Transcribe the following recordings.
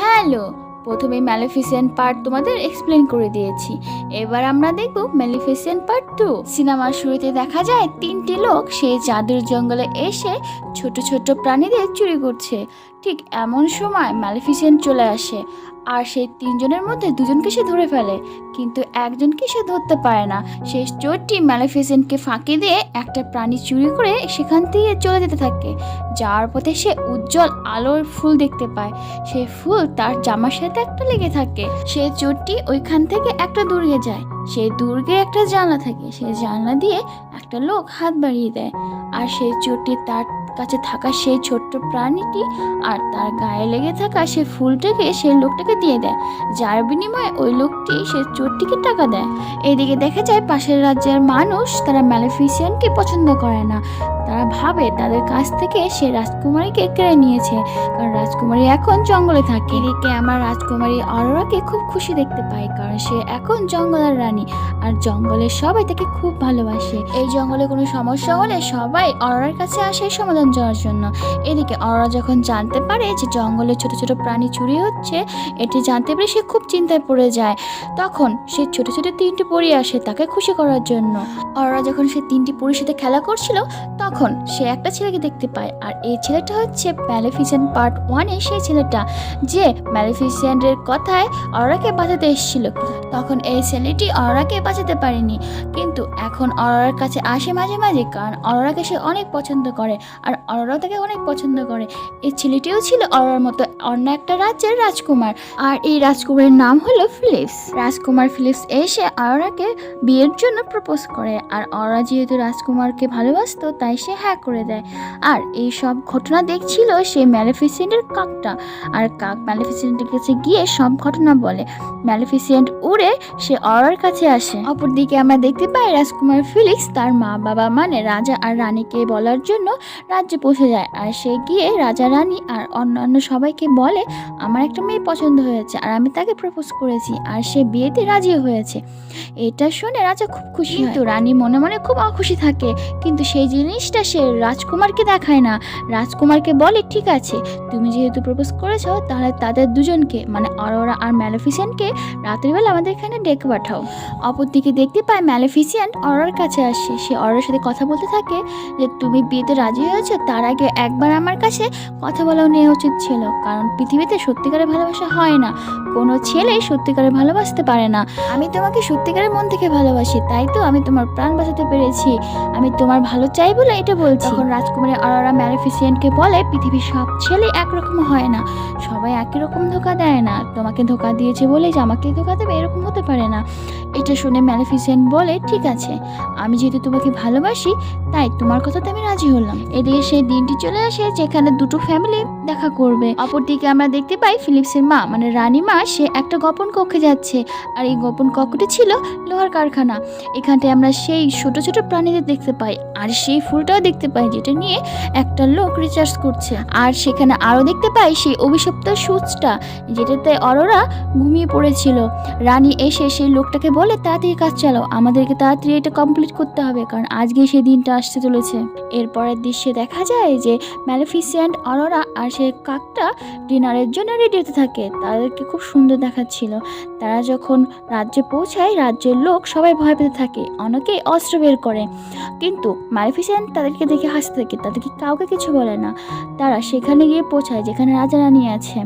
Hello, প্রথমে Maleficent part তোমাদের explain করে দিয়েছি। এবার আমরা দেখব ম্যালিফিসেন্ট পার্ট টু সিনেমার শুরুতে দেখা যায় তিনটি লোক সেই জাদুর জঙ্গলে এসে ছোট ছোট প্রাণীদের চুরি করছে। ঠিক এমন সময় ম্যালিফিসেন্ট চলে আসে। আর সেই তিনজনের মধ্যে দুজনকে সে ধরে ফেলে, কিন্তু একজনকে সে ধরতে পারে না। সেই চোরটি ম্যালিফিসেন্টকে ফাঁকি দিয়ে একটা প্রাণী চুরি করে সেখান থেকে চলে যেতে থাকে, যাওয়ার পথে সে উজ্জ্বল আলোর ফুল দেখতে পায়। সেই ফুল তার জামার সাথে একটা লেগে থাকে। সে চোরটি ওইখান থেকে একটা দুর্গে যায়। সেই দুর্গে একটা জানলা থাকে। সেই জানলা দিয়ে একটা লোক হাত বাড়িয়ে দেয়। আর সেই চোরটি তার কাছে থাকা সেই ছোট্ট প্রাণীটি আর তার গায়ে লেগে থাকা সেই ফুলটাকে সেই লোকটাকে দিয়ে দেয়, যার বিনিময়ে ওই লোকটি সে চোরটিকে টাকা দেয়। এদিকে দেখা যায় পাশের রাজ্যের মানুষ তারা ম্যালিফিসিয়ানকে পছন্দ করে না। তারা ভাবে তাদের কাছ থেকে সে রাজকুমারীকে কেড়ে নিয়েছে। কারণ রাজকুমারী এখন জঙ্গলে থাকে। এদিকে আমার রাজকুমারী অরোরাকে খুব খুশি দেখতে পাই কারণ সে এখন জঙ্গলের রানী আর জঙ্গলের সবাই তাকে খুব ভালোবাসে। এই জঙ্গলে কোনো সমস্যা হলে সবাই অরোরার কাছে আসে সমাধান যাওয়ার জন্য। এদিকে অরোরা যখন জানতে পারে যে জঙ্গলে ছোট ছোট প্রাণী চুরি হচ্ছে, এটি জানতে পেরে সে খুব চিন্তায় পড়ে যায়। তখন সে ছোট ছোট তিনটি পরি আসে তাকে খুশি করার জন্য। অরোরা যখন সে তিনটি পরির সাথে খেলা করছিল, তখন সে একটা ছেলেকে দেখতে পায়, আর এই ছেলেটা হচ্ছে ম্যালিফিসেন্ট পার্ট ওয়ানে সেই ছেলেটা, যে ম্যালিফিসেন্টের কথায় অরোরাকে বাঁচাতে এসেছিল। তখন এই ছেলেটি অরোরাকে বাঁচাতে পারেনি। কিন্তু এখন অরোরার কাছে আসে মাঝে মাঝে, কারণ অরোরাকে সে অনেক পছন্দ করে, আর অরোরা তাকে অনেক পছন্দ করে। এই ছেলেটিও ছিল অরোরার মতো অন্য একটা রাজ্যের রাজকুমার, আর এই রাজকুমারের নাম হলো ফিলিপস রাজকুমার ফিলিপস এসে অরোরাকে বিয়ের জন্য প্রপোজ করে, আর অরোরা যেহেতু রাজকুমারকে ভালোবাসতো, তাই সে হ্যাঁ করে দেয়। আর এই সব ঘটনা দেখছিল সেই ম্যালিফিসেন্টের কাকটা। আর কাক ম্যালিফিসেন্টের কাছে গিয়ে সব ঘটনা বলে। ম্যালিফিসেন্ট উড়ে সে অরোরার কাছে আসে। অপরদিকে আমরা দেখতে পাই রাজকুমার ফিলিক্স তার মা, বাবা মানে রাজা আর রানীকে বলার জন্য রাজ্যে পৌঁছে যায়। আর সে গিয়ে রাজা, রানী আর অন্যান্য সবাইকে বলে, আমার একটা মেয়ে পছন্দ হয়েছে আর আমি তাকে প্রপোজ করেছি আর সে বিয়েতে রাজি হয়েছে। এটা শুনে রাজা খুব খুশি তো রানী মনে মনে খুব অখুশি থাকে। কিন্তু সেই জিনিসটা সে রাজকুমারকে দেখায় না। রাজকুমারকে বলে, ঠিক আছে, তুমি যেহেতু প্রপোজ করেছ, তাহলে তাদের দুজনকে মানে অরোরা আর ম্যালিফিসেন্টকে রাত্রিবেলা আমাদের এখানে ডেকে পাঠাও। অপরদিকে দেখতে পায় ম্যালিফিসিয়েন্ট অরোরার কাছে আসে। সে অরোরার সাথে কথা বলতে থাকে যে, তুমি বিয়েতে রাজি হয়েছো? তার আগে একবার আমার কাছে কথা বলাও নেওয়া উচিত ছিল, কারণ পৃথিবীতে সত্যিকারের ভালোবাসা হয় না। কোনো ছেলে সত্যিকারের ভালোবাসতে পারে না। আমি তোমাকে সত্যিকারের মন থেকে ভালোবাসি, তাই তো আমি তোমার প্রাণ বাঁচাতে পেরেছি। আমি তোমার ভালো চাই বলে এটা বলছি। তখন রাজকুমারী অরোরা ম্যালিফিসিয়েন্টকে বলে, পৃথিবীর সব ছেলে একরকম হয় না। সবাই একই রকম ধোকা দেয় না। তোমাকে ধোকা দিয়েছে বলে যে আমাকে ধোকা দেবে, এরকম হতে পারে না। এটা শুনে ম্যালিফিসেন্ট বলে, ঠিক আছে, আমি যেহেতু তোমাকে ভালোবাসি, তাই তোমার কথাতে আমি রাজি হলাম। এদিকে সেই দিনটি চলে আসে, যেখানে দুটো ফ্যামিলি দেখা করবে। অপরদিকে আমরা দেখতে পাই ফিলিপসের মা মানে রানী মা সে একটা গোপন কক্ষে যাচ্ছে। আর এই গোপন কক্ষটি ছিল লোহার কারখানা। এখানটায় আমরা সেই ছোট ছোট প্রাণীদের দেখতে পাই। আর সেই ফুলটাও দেখতে পাই, যেটা নিয়ে একটা লোক রিচার্জ করছে। আর সেখানে আরও দেখতে পাই সেই অভিশপ্ত সুচটা, যেটাতে অরোরা ঘুমিয়ে পড়েছিল। রানী এসে সেই লোকটাকে বলে, তাড়াতাড়ি কাজ চালাও, আমাদেরকে তাড়াতাড়ি এটা কমপ্লিট করতে হবে, কারণ আজকে সেই দিনটা আসতে চলেছে। এরপরের দৃশ্যে দেখা যায় যে ম্যালিফিসিয়েন্ট অরোরা আর সে কাকটা ডিনারের জন্য রেডি হতে থাকে। তাদেরকে খুব সুন্দর দেখাচ্ছিল। তারা যখন রাজ্যে পৌঁছায়, রাজ্যের লোক সবাই ভয় পেতে থাকে অনেকেই অস্ত্র বের করে। কিন্তু ম্যালিফিসিয়েন্ট তাদেরকে দেখে হাসতে থাকে তাদেরকে কাউকে কিছু বলে না। তারা সেখানে গিয়ে পৌঁছায়, যেখানে রাজা রানী আছে।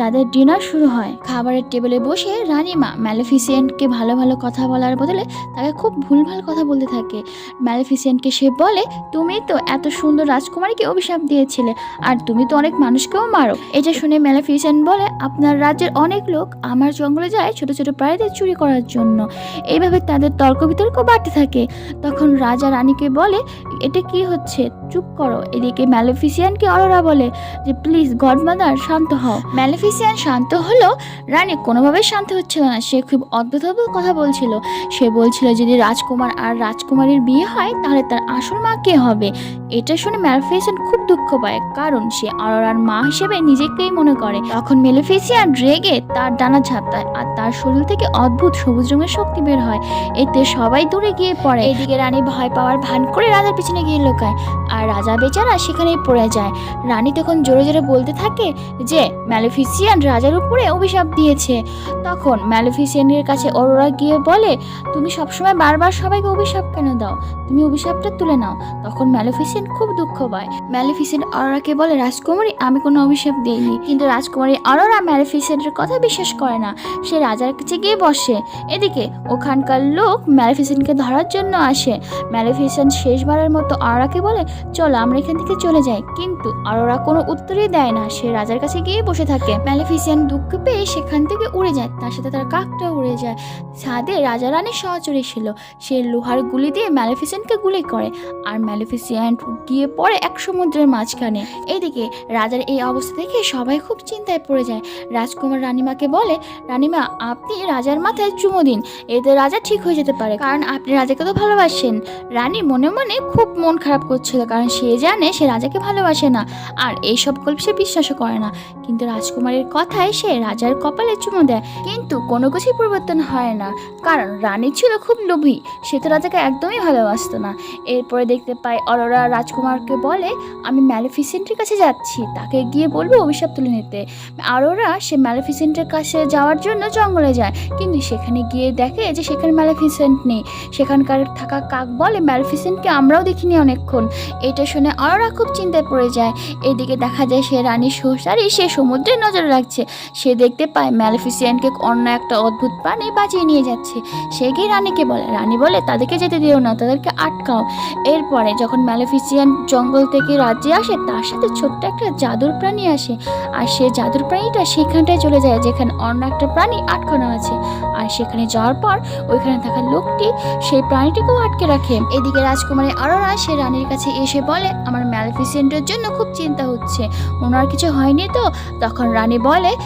তাদের ডিনার শুরু হয়। খাবারের টেবিলে বসে রানীমা ম্যালিফিসিয়েন্টকে ভালো ভালো কথা বলার বদলে তাকে খুব ভুলভাল কথা বলতে থাকে। ম্যালিফিসিয়েন্টকে সে বলে, তুমি তো এত সুন্দর রাজকুমারীকে অভিশাপ দিয়েছিলে, আর তুমি তো অনেক মানুষকেও মারো। এটা শুনে ম্যালিফিসিয়েন্ট বলে, আপনার রাজ্যের অনেক লোক আমার জঙ্গলে যায় ছোট ছোট প্রাণীদের চুরি করার জন্য। এইভাবে তাদের তর্ক বিতর্ক বাড়তে থাকে। তখন রাজা রানীকে বলে, এটা কি হচ্ছে? চুপ করো। এদিকে ম্যালিফিসিয়ানকে অরোরা বলে যে, প্লিজ গডমাদার, শান্ত হও। ম্যালিফিসিয়ান শান্ত হলো। রানী কোনোভাবে শান্ত হচ্ছিল না। সে খুব অদ্ভুত কথা বলছিল। সে বলছিল, যদি রাজকুমার আর রাজকুমারীর বিয়ে হয়, তাহলে তার আসল মা কে হবে? এটা শুনে ম্যালিফিসিয়ান খুব দুঃখ পায়, কারণ সে অরোরার মা হিসেবে নিজেকেই মনে করে। তখন ম্যালিফিসিয়ান রেগে তার ডানা ঝাপটায় আর তার শরীর থেকে অদ্ভুত সবুজ রঙের শক্তি বের হয়। এতে সবাই দূরে গিয়ে পড়ে। এদিকে রানী ভয় পাওয়ার ভান করে রাজার পিছনে গিয়ে লুকায়। আর রাজা বেচারা সেখানেই পড়ে যায়। রানী তখন জোরে জোরে বলতে থাকে যে, ম্যালিফিসিয়ান রাজার উপরে অভিশাপ দিয়েছে। তখন ম্যালিফিসিয়ানের কাছে অরোরা গিয়ে বলে, তুমি সবসময় বারবার সবাইকে অভিশাপ কেন দাও? তুমি অভিশাপটা তুলে নাও। তখন ম্যালিফিসেন্ট খুব দুঃখ পায়। ম্যালিফিসেন্ট অরোরাকে বলে, রাজকুমারী, আমি কোনো অভিশাপ দিইনি। কিন্তু রাজকুমারী অরোরা ম্যালিফিসেন্টের কথা বিশ্বাস করে না। সে রাজার কাছে গিয়ে বসে। এদিকে ওখানকার লোক ম্যালিফিসেন্টকে ধরার জন্য আসে। ম্যালিফিসেন্ট শেষবারের মতো অরোরাকে বলে, চলো, আমরা এখান থেকে চলে যাই। কিন্তু অরোরা কোনো উত্তরই দেয় না। সে রাজার কাছে গিয়ে বসে থাকে। ম্যালিফিসেন্ট দুঃখ পেয়ে সেখান থেকে উড়ে যায়। তার সাথে তার কাকটা উড়ে যায়। ছাদে রাজা রানী সহচরী ছিল। সে লোহার গুলি দিয়ে ম্যালিফিসেন্টকে গুলি করে আর ম্যালিফিসেন্ট গিয়ে পড়ে এক সমুদ্রের মাঝখানে। এদিকে রাজার এই অবস্থা দেখে সবাই খুব চিন্তায় পড়ে যায়। রাজকুমার রানীমাকে বলে, রানীমা আপনি রাজার মাথায় চুমো দিন। এতে রাজা ঠিক হয়ে যেতে পারে। কারণ আপনি রাজাকে তো ভালোবাসেন। রানী মনে মনে খুব মন খারাপ করছিল, কারণ সে জানে সে রাজাকে ভালোবাসে না। আর এইসব গল্প সে বিশ্বাসও করে না। কিন্তু রাজকুমারের কথায় সে রাজার কপালে চুমো দেয়। কিন্তু কোনো কিছুই পরিবর্তন হয় না। কারণ রানী ছিল খুব লোভী। সে তো রাজাকে একদমই ভালোবাসতো না। এরপরে দেখতে পাই অরোরা রাজকুমারকে বলে, আমি ম্যালিফিসেন্টের কাছে যাচ্ছি। তাকে গিয়ে বলব অভিশাপ তুলে নিতে। আরোরা সে ম্যালিফিসেন্টের কাছে যাওয়ার জন্য জঙ্গলে যায়। কিন্তু সেখানে গিয়ে দেখে যে সেখানে ম্যালিফিসেন্ট নেই। সেখানকার থাকা কাক বলে ম্যালিফিসেন্টকে আমরাও দেখিনি অনেকক্ষণ। এটা শুনে অরোরা খুব চিন্তায় পড়ে যায়। এদিকে দেখা যায় সে রানীর শ্বশুরারি সে সমুদ্রে নজর রাখছে। সে দেখতে পায় ম্যালিফিসিয়ানকে অন্য একটা অদ্ভুত প্রাণী বাঁচিয়ে নিয়ে যাচ্ছে। সে গিয়ে রানীকে বলে, রানী বলে, তাদেরকে যেতে দিও না, তাদেরকে আটকাও। এরপরে যখন ম্যালিফিসিয়ান জঙ্গল থেকে রাজ্যে আসে, তার সাথে ছোট্ট একটা জাদুর প্রাণী আসে। আর সে জাদুর প্রাণীটা সেখানটায় চলে যায়, যেখানে অন্য একটা প্রাণী আটকানো আছে। আর সেখানে যাওয়ার পর ওইখানে থাকা লোকটি সেই প্রাণীটিকেও আটকে রাখে। এদিকে রাজকুমারী আরোরা সে রানীর কাছে এসে বলে, আমার ম্যালিফিসেন্টের জন্য খুব চিন্তা হচ্ছে। ওনার কিছু হয়নি তো? তখন রানী বলে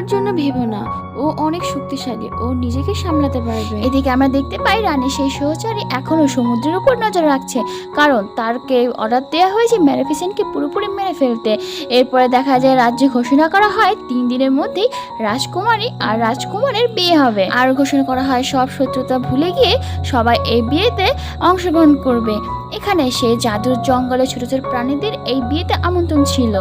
ওর জন্য ভেবো না। ও অনেক শক্তিশালী। ও নিজেকে সামলাতে পারবে। এদিকে আমরা দেখতে পাই রানী সেই সহচারী এখনও সমুদ্রের উপর নজর রাখছে। কারণ তারকে অর্ডার দেওয়া হয়েছে ম্যালিফিসেন্টকে পুরোপুরি মেরে ফেলতে। এরপরে দেখা যায় রাজ্যে ঘোষণা করা হয় তিন দিনের মধ্যেই রাজকুমারী আর রাজকুমারের বিয়ে হবে। আর ঘোষণা করা হয় সব শত্রুতা ভুলে গিয়ে সবাই এই বিয়েতে অংশগ্রহণ করবে। এখানে সেই জাদুর জঙ্গলে ছোট ছোট প্রাণীদের এই বিয়েতে আমন্ত্রণ ছিল।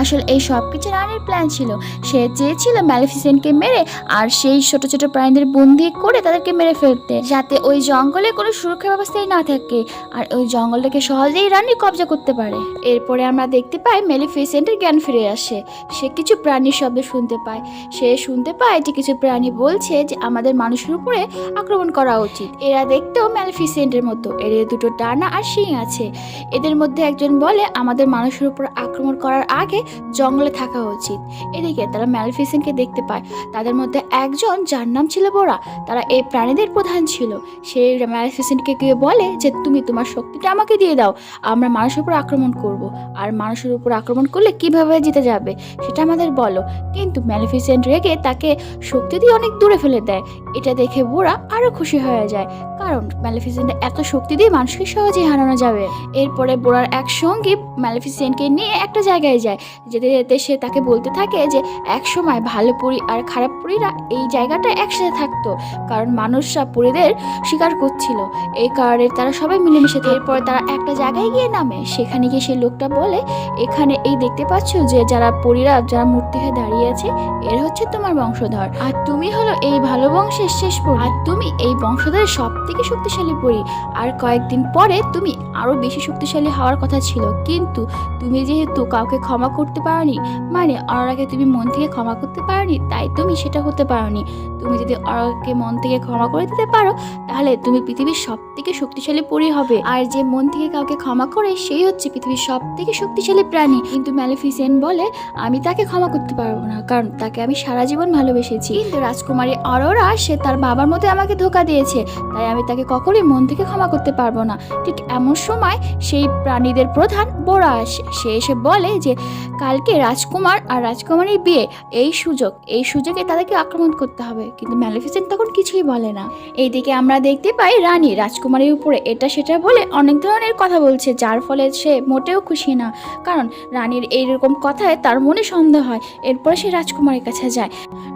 আসলে এই সব কিছু রানীর প্ল্যান ছিল। সে চেয়েছিল ম্যালিফিসেন্টকে মেরে আর সেই ছোট ছোট প্রাণীদের বন্দি করে তাদেরকে মেরে ফেলতে, যাতে ওই জঙ্গলে কোনো সুরক্ষা ব্যবস্থাই না থাকে আর ওই জঙ্গলটাকে সহজেই রানী কবজা করতে পারে। এরপরে আমরা দেখতে পাই ম্যালিফিসেন্টের জ্ঞান ফিরে আসে। সে কিছু প্রাণীর শব্দ শুনতে পায়। সে শুনতে পায় যে কিছু প্রাণী বলছে যে আমাদের মানুষের উপরে আক্রমণ করা উচিত। এরা দেখতেও ম্যালিফিসেন্টের মতো। এদের দুটো ডানা আর শিং আছে। এদের মধ্যে একজন বলে, আমাদের মানুষের উপর আক্রমণ করার আগে জঙ্গলে থাকা উচিত। এদিকে তারা ম্যালিফিসেন্টকে দেখতে পায়। তাদের মধ্যে একজন, যার নাম ছিল বোরা, তারা এই প্রাণীদের প্রধান ছিল। সেই ম্যালিফিসেন্টকে গিয়ে বলে যে, তুমি তোমার শক্তিটা আমাকে দিয়ে দাও। আমরা মানুষের উপর আক্রমণ করব। আর মানুষের উপর আক্রমণ করলে কীভাবে জিতে যাবে, সেটা আমাদের বলো। কিন্তু ম্যালিফিসেন্ট রেগে তাকে শক্তি দিয়ে অনেক দূরে ফেলে দেয়। এটা দেখে বোরা আরও খুশি হয়ে যায়। কারণ ম্যালিফিসেন্ট এত শক্তি দিয়ে মানুষকে সহজেই হারানো যাবে। এরপরে বোরার এক সঙ্গী ম্যালিফিসেন্টকে নিয়ে একটা জায়গায় যায়। যেতে যেতে সে তাকে বলতে থাকে যে, এক সময় ভালো পরি আর খারাপ পরীরা এই জায়গাটা একসাথে থাকতো। কারণ মানুষরা পরীদের শিকার করছিল। এই কারণে তারা সবাই মিলেমিশে। এরপর তারা একটা জায়গায় গিয়ে নামে। সেখানে গিয়ে সেই লোকটা বলে, এখানে এই দেখতে পাচ্ছ যে, যারা পরীরা, যারা হয়ে দাঁড়িয়ে আছে, এর হচ্ছে তোমার বংশধর। আর তুমি হলো এই ভালো বংশের শেষ পরী। আর তুমি এই বংশধরের সব থেকে শক্তিশালী পরী। আর কয়েকদিন পরে তুমি আরও বেশি শক্তিশালী হওয়ার কথা ছিল। কিন্তু তুমি যেহেতু কাউকে ক্ষমা করতে পারোনি মানে অরাকে তুমি মন থেকে ক্ষমা করতে পারোনি, তাই তুমি সেটা হতে পারোনি। তুমি যদি অরাকে মন থেকে ক্ষমা করে দিতে পারো, তাহলে তুমি পৃথিবীর সব থেকে শক্তিশালী পরী হবে। আর যে মন থেকে কাউকে ক্ষমা করে, সেই হচ্ছে পৃথিবীর সব থেকে শক্তিশালী প্রাণী। কিন্তু ম্যালিফিসেন্ট বলে, আমি তাকে ক্ষমা করতে পারব না, কারণ তাকে আমি সারা জীবন ভালোবেসেছি। কিন্তু রাজকুমারী অরোরা, সে তার বাবার মতো আমাকে ধোকা দিয়েছে, তাই আমি তাকে কখনোই মন থেকে ক্ষমা করতে পারব না। ঠিক এমন সময় সেই প্রাণীদের প্রধান বোরা আসে। সে এসে বলে যে, কালকে রাজকুমার আর রাজকুমারীর বিয়ে, এই সুযোগ, এই সুযোগে তাদেরকে আক্রমণ করতে হবে। কিন্তু ম্যালিফিসেন্ট তখন কিছুই বলে না। এইদিকে আমরা দেখতে পাই রানী, রাজকুমারীর উপরে এটা সেটা বলে অনেক ধরনের কথা বলছে, যার ফলে সে মোটেও খুশি না। কারণ রানীর এইরকম কথায় তার মনে সন্দেহ হয়। এরপরে সে রাজকুমারের কাছে যায়।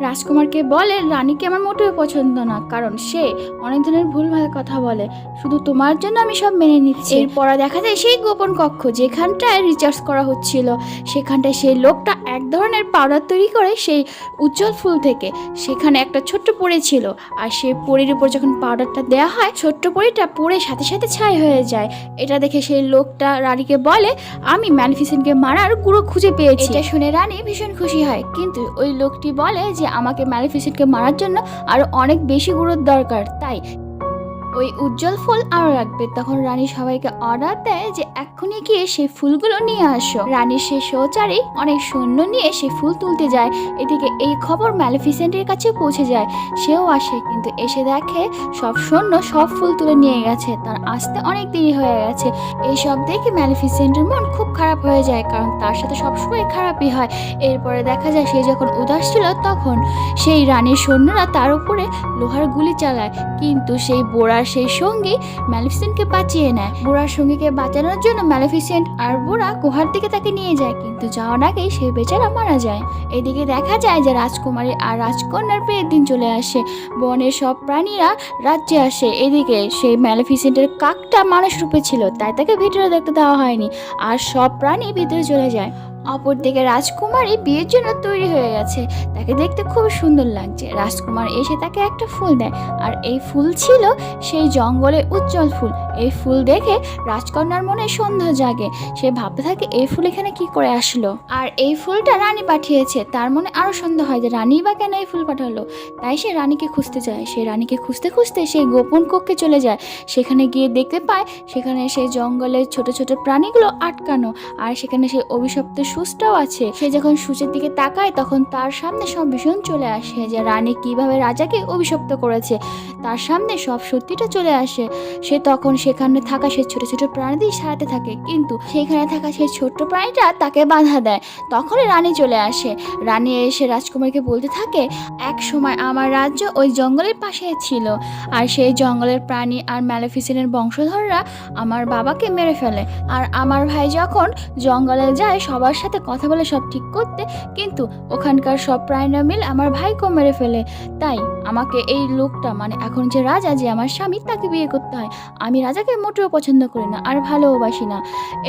রাজকুমারকে বলে, রানীকে আমার মোটেও পছন্দ না, কারণ সে অনেক ধরনের ভুলভাল কথা বলে। শুধু তোমার জন্য আমি সব মেনে নিচ্ছি। এরপরে দেখা যায় সেই গোপন কক্ষ যেখানটায় রিচার্জ করা হচ্ছিল। সেখানটায় সেই লোকটা এক ধরনের পাউডার তৈরি করে সেই উজ্জ্বল ফুল থেকে। সেখানে একটা ছোট্ট পরি ছিল আর সেই পরির উপর যখন পাউডারটা দেওয়া হয়, ছোট্ট পরিটা পরে সাথে সাথে ছাই হয়ে যায়। এটা দেখে সেই লোকটা রানীকে বলে, আমি ম্যানিফিসেন্টকে মারার গুঁড়ো খুঁজে পেয়েছি। এটা শুনে রানী ভীষণ খুশি হয়। কিন্তু ওই লোকটি বলে যে, আমাকে ম্যালিফিসেন্টকে মারার জন্য আরও অনেক বেশি গুরুত্ব দরকার। তাই ওই উজ্জ্বল ফুল আরও রাখবে। তখন রানী সবাইকে অর্ডার দেয় যে এক্ষুনি গিয়ে সেই ফুলগুলো নিয়ে আসো। রানীর সে সৌচারী অনেক সৈন্য নিয়ে সে ফুল তুলতে যায়। এদিকে এই খবর ম্যালিফিসেন্টের কাছে পৌঁছে যায়। সেও আসে, কিন্তু এসে দেখে সব সৈন্য সব ফুল তুলে নিয়ে গেছে। তার আসতে অনেক দেরি হয়ে গেছে। এইসব দেখে ম্যালিফিসেন্টের মন খুব খারাপ হয়ে যায়, কারণ তার সাথে সবসময় খারাপই হয়। এরপরে দেখা যায় সে যখন উদাস ছিল, তখন সেই রানীর সৈন্যরা তার উপরে লোহার গুলি চালায়। কিন্তু সেই বোড়ার সেই সঙ্গী ম্যালিফিসেন্টকে বাঁচিয়ে নেয়। বুড়ার সঙ্গীকে বাঁচানোর জন্য ম্যালিফিসেন্ট আর বুড়া গুহার দিকে তাকে নিয়ে যায়, কিন্তু যাওয়ার আগেই সেই বেচারা মারা যায়। এদিকে দেখা যায় যে রাজকুমারী আর রাজকন্যার বিয়ের দিন চলে আসে। বনের সব প্রাণীরা রাজ্যে আসে। এদিকে সেই ম্যালিফিসেন্টের কাকটা মানুষ রূপে ছিল, তাই তাকে ভিতরে দেখতে দেওয়া হয়নি। আর সব প্রাণী ভিতরে চলে যায়। অপরদিকে রাজকুমারী বিয়ের জন্য তৈরি হয়ে গেছে। তাকে দেখতে খুব সুন্দর লাগছে। রাজকুমার এসে তাকে একটা ফুল দেয়। আর এই ফুল ছিল সেই জঙ্গলে উজ্জ্বল ফুল। এই ফুল দেখে রাজকন্যার মনে সন্দেহ জাগে। সে ভাবতে থাকে, এই ফুল এখানে কি করে আসলো? আর এই ফুলটা রানী পাঠিয়েছে। তার মনে আরও সন্দেহ হয় যে, রানী বা কেন এই ফুল পাঠালো? তাই সে রানীকে খুঁজতে যায়। সে রানীকে খুঁজতে খুঁজতে সেই গোপন কক্ষে চলে যায়। সেখানে গিয়ে দেখতে পায়, সেখানে সেই জঙ্গলের ছোট ছোট প্রাণীগুলো আটকানো। আর সেখানে সেই অভিশপ্ত সুচটাও আছে। সে যখন সূচের দিকে তাকায়, তখন তার সামনে সব ভীষণ চলে আসে যে, রানী কীভাবে রাজাকে অভিশপ্ত করেছে। তার সামনে সব সত্যিটা চলে আসে। সে তখন সেখানে থাকা সে ছোট ছোট প্রাণীদের সারাতে থাকে। কিন্তু সেখানে থাকা সেই ছোট্ট প্রাণীটা তাকে বাধা দেয়। তখনই রানী চলে আসে। রানী এসে রাজকুমারকে বলতে থাকে, এক সময় আমার রাজ্য ওই জঙ্গলের পাশে ছিল। আর সেই জঙ্গলের প্রাণী আর ম্যালেফিসেন্টের বংশধররা আমার বাবাকে মেরে ফেলে। আর আমার ভাই যখন জঙ্গলে যায়, সবার সাথে কথা বলে সব ঠিক করতে, কিন্তু ওখানকার সব প্রাণীরা মিলে আমার ভাইকেও মেরে ফেলে। তাই আমাকে এই লোকটা মানে এখন যে রাজা, যে আমার স্বামী, তাকে বিয়ে করতে হয়। আমি রাজাকে মোটেও পছন্দ করি না আর ভালোবাসি না।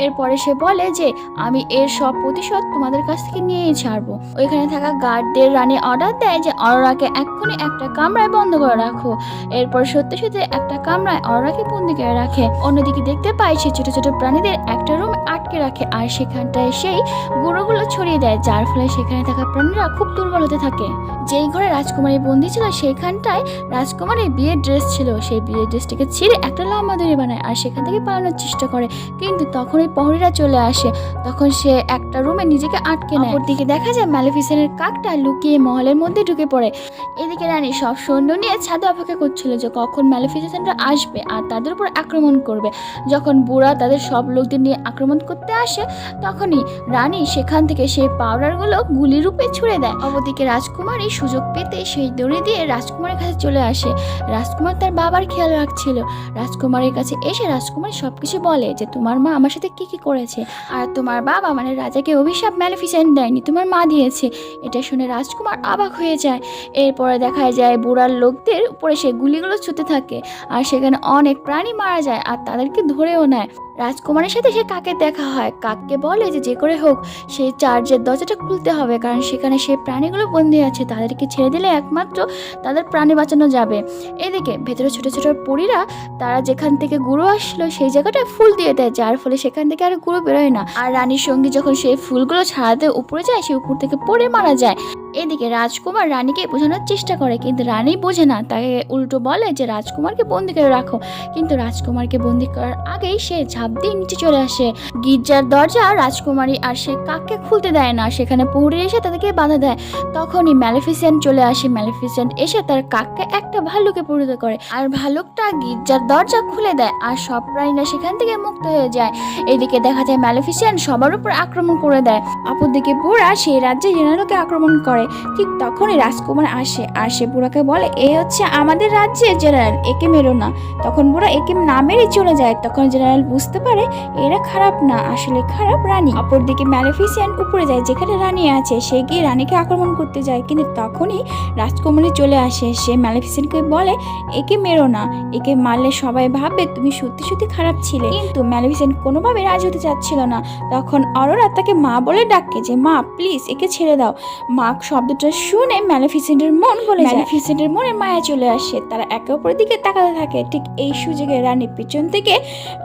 এরপরে সে বলে যে, আমি এর সব প্রতিশোধ তোমাদের কাছ থেকে নিয়েই ছাড়বো। ওইখানে থাকা গার্ডদের রানী অর্ডার দেয় যে, অরোরাকে এক্ষুনি একটা কামরায় বন্ধ করে রাখো। এরপর সত্যি সত্যি একটা কামরায় অরোরাকে বন্দি করে রাখে। অন্যদিকে দেখতে পাই সে ছোট ছোট প্রাণীদের একটা রুম আটকে রাখে। আর সেখানটায় সেই গুঁড়োগুলো ছড়িয়ে দেয়, যার ফলে সেখানে থাকা প্রাণীরা খুব দুর্বল হতে থাকে। যেই ঘরে রাজকুমারী বন্দি ছিল, সেখানটায় রাজকুমারীর বিয়ের ড্রেস ছিল। সেই বিয়ের ড্রেসটাকে ছিঁড়ে একটা লম্বা দড়ি বানায় আর সেখান থেকে পালানোর চেষ্টা করে। কিন্তু তখন ওই প্রহরীরা চলে আসে। তখন সে একটা রুমে নিজেকে আটকে নেয়। দিকে দেখা যায় ম্যালিফিসেন্টের কাকটা লুকিয়ে মহলের মধ্যে ঢুকে পড়ে। এদিকে রানী সব সৈন্য নিয়ে ছাদে অপেক্ষা করছিল যে কখন ম্যালিফিসেন্টরা আসবে আর তাদের উপর আক্রমণ করবে। যখন বুড়া তাদের সব লোকদের নিয়ে আক্রমণ করতে আসে, তখনই রানী সেখান থেকে সেই পাউডারগুলো গুলি রূপে ছুড়ে দেয়। অপরদিকে রাজকুমারী সুযোগ পেতে সেই দড়ি দিয়ে রাজকুমারের কাছে চলে আসে। রাজকুমার তার বাবার খেয়াল রাখছিল। রাজকুমারের কাছে এসে রাজকুমার সবকিছু বলে যে, তোমার মা আমার সাথে কি কি করেছে? আর তোমার বাবা মানে রাজাকে অভিশাপ ম্যালিফিসেন্ট দেয়নি, তোমার মা দিয়েছে। এটা শুনে রাজকুমার অবাক হয়ে যায়। এরপরে দেখা যায় বুড়ার লোকদের উপরে সে গুলিগুলো ছুতে থাকে। আর সেখানে অনেক প্রাণী মারা যায় আর তাদেরকে ধরেও নেয়। রাজকুমারের সাথে সে কাকের দেখা হয়, কাককে বলে যে যে করে হোক সে চার্জের দরজাটা খুলতে হবে, কারণ সেখানে সে প্রাণীগুলো বন্দি আছে, তাদেরকে ছেড়ে দিলে একমাত্র তাদের প্রাণী বাঁচানো যাবে। এদিকে ভেতরে ছোট ছোট পরীরা, তারা যেখান থেকে গুঁড়ো আসলো সেই জায়গাটা ফুল দিয়ে দেয়, যার ফলে সেখান থেকে আর গুঁড়ো বেরোয় না। আর রানীর সঙ্গী যখন সেই ফুলগুলো ছাড়াতে উপরে যায়, সে উপর থেকে পড়ে মারা যায়। এদিকে রাজকুমার রানীকে বোঝানোর চেষ্টা করে, কিন্তু রানী বোঝে না। তাকে উল্টো বলে যে, রাজকুমারকে বন্দি করে রাখো। কিন্তু রাজকুমারকে বন্দি করার আগেই সে ঝাঁপ দিয়ে নিচে চলে আসে। গির্জার দরজা রাজকুমারী আর সে কাককে খুলতে দেয় না, সেখানে পৌঁড়ে এসে তাদেরকে বাধা দেয়। তখনই ম্যালিফিসেন্ট চলে আসে। ম্যালিফিসেন্ট এসে তার কাককে একটা ভাল্লুকে পরিণত করে আর ভাল্লুকটা গির্জার দরজা খুলে দেয় আর সব প্রাণীরা সেখান থেকে মুক্ত হয়ে যায়। এদিকে দেখা যায় ম্যালিফিসেন্ট সবার উপর আক্রমণ করে দেয়। অপরদিকে বুড়া সেই রাজ্যে জেনারোকে আক্রমণ করে। করে ঠিক তখনই রাজকুমার আসে আর সে বুড়াকে বলে, এ হচ্ছে আমাদের রাজ্যের জেনারেল, একে মেরো না। তখন বুড়া একে না মেরে চলে যায়। তখন জেনারেল বুঝতে পারে এরা খারাপ না, আসলে খারাপ রানী। অপরদিকে ম্যালেফিসিয়ান উপরে যায়, যেখানে রানী আছে, সে গিয়ে রানীকে আক্রমণ করতে যায়। কিন্তু তখনই রাজকুমারী চলে আসে। সে ম্যালেফিসিয়ানকে বলে, একে মেরো না, একে মারলে সবাই ভাববে তুমি সত্যি সত্যি খারাপ ছিলে। কিন্তু ম্যালেফিসেন্ট কোনোভাবে রাজি হতে চাচ্ছিল না। তখন অরোরা তাকে মা বলে ডাকে যে, মা, প্লিজ একে ছেড়ে দাও। মা শব্দটা শুনে ম্যালেফিসেন্টের মন বলে ম্যালেফিসেন্টের মনে মায়া চলে আসে। তারা একে অপরের দিকে তাকাতে থাকে। ঠিক এই সুযোগে রানী পিছন থেকে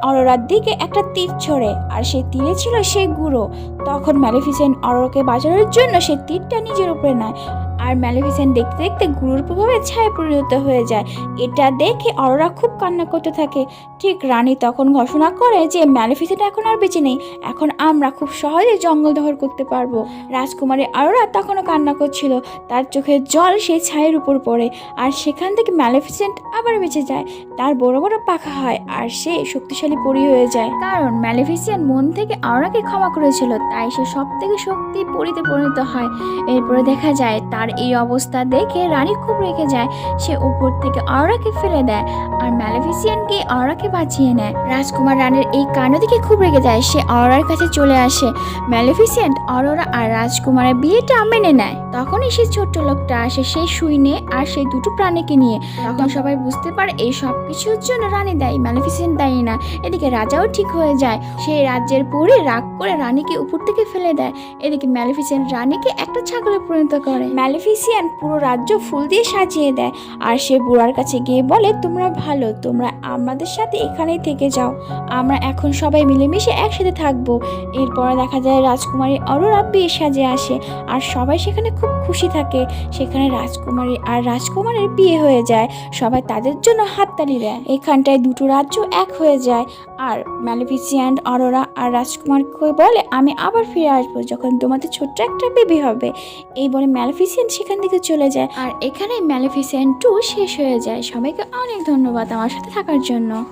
অরোরার দিকে একটা তীর ছড়ে আর সেই তীরে ছিল সেই গুঁড়ো। তখন ম্যালেফিসেন্ট অরোরাকে বাঁচানোর জন্য সেই তীরটা নিজের উপরে নেয়। আর ম্যালেফিসেন্ট দেখতে দেখতে গুরুর প্রভাবে ছায়া পরিণত হয়ে যায়। এটা দেখে অরোরা খুব কান্না করতে থাকে। ঠিক রানী তখন ঘোষণা করে যে ম্যালেফিসেন্ট এখন আর বেঁচে নেই। এখন আমরা খুব সহজে জঙ্গল দখল করতে পারব। রাজকুমারী আরোরা তখনও কান্না করছিল। তার চোখের জল সেই ছায়ের উপর পড়ে। আর সেখান থেকে ম্যালেফিসেন্ট আবার বেঁচে যায়। তার বড় বড় পাখা হয় আর সে শক্তিশালী পরি হয়ে যায়। কারণ ম্যালেফিসিয়ান মন থেকে আওরাকে ক্ষমা করেছিল। তাই সে সব থেকে শক্তি পরিতে পরিণত হয়। এরপরে দেখা যায় তার এই অবস্থা দেখে রানী খুব রেগে যায়। সে উপর থেকে অরাকে ফেলে দেয় আর ম্যালেফিসিয়ানকে অরাকে বাঁচিয়ে নেয়। রাজকুমার রানীর এই কাণ্ড দেখে খুব রেগে যায়। সে অরার কাছে চলে আসে। ম্যালেফিসিয়েন্ট অরোরা আর রাজকুমারের বিয়েটা মেনে নেয়। তখনই সেই ছোট্ট লোকটা আসে সেই শুইনে আর সেই দুটো প্রাণীকে নিয়ে। তখন সবাই বুঝতে পারে এই সব কিছুর জন্য রানী দায়ী। ম্যালেফিসিয়েন্ট দায়ী না। এদিকে রাজাও ঠিক হয়ে যায়। সেই রাজ্যের পরে রাগ করে রানীকে উপর থেকে ফেলে দেয়। এদিকে ম্যালেফিসিয়েন্ট রানীকে একটা ছাগলে পরিণত করে। ম্যালেফিসিয়ান পুরো রাজ্য ফুল দিয়ে সাজিয়ে দেয়। আর সে বুড়ার কাছে গিয়ে বলে, তোমরা ভালো, তোমরা আমাদের সাথে এখানেই থেকে যাও। আমরা এখন সবাই মিলেমিশে একসাথে থাকব। এরপরে দেখা যায় রাজকুমারী অরোরা বিয়ে সাজে আসে আর সবাই সেখানে খুব খুশি থাকে। সেখানে রাজকুমারী আর রাজকুমারের বিয়ে হয়ে যায়। সবাই তাদের জন্য হাততালি দেয়। এখানটায় দুটো রাজ্য এক হয়ে যায়। আর ম্যালিফিসিয়ান্ট অরোরা আর রাজকুমারকে বলে, আমি আবার ফিরে আসব যখন তোমাদের ছোট্ট একটা বেবি হবে। এই বলে ম্যালিফিসিয়েন্ট সেখান থেকে চলে যায়। আর এখানে ম্যালিফিসেন্ট টু শেষ হয়ে যায়। সবাইকে অনেক ধন্যবাদ আমার সাথে থাকার জন্য।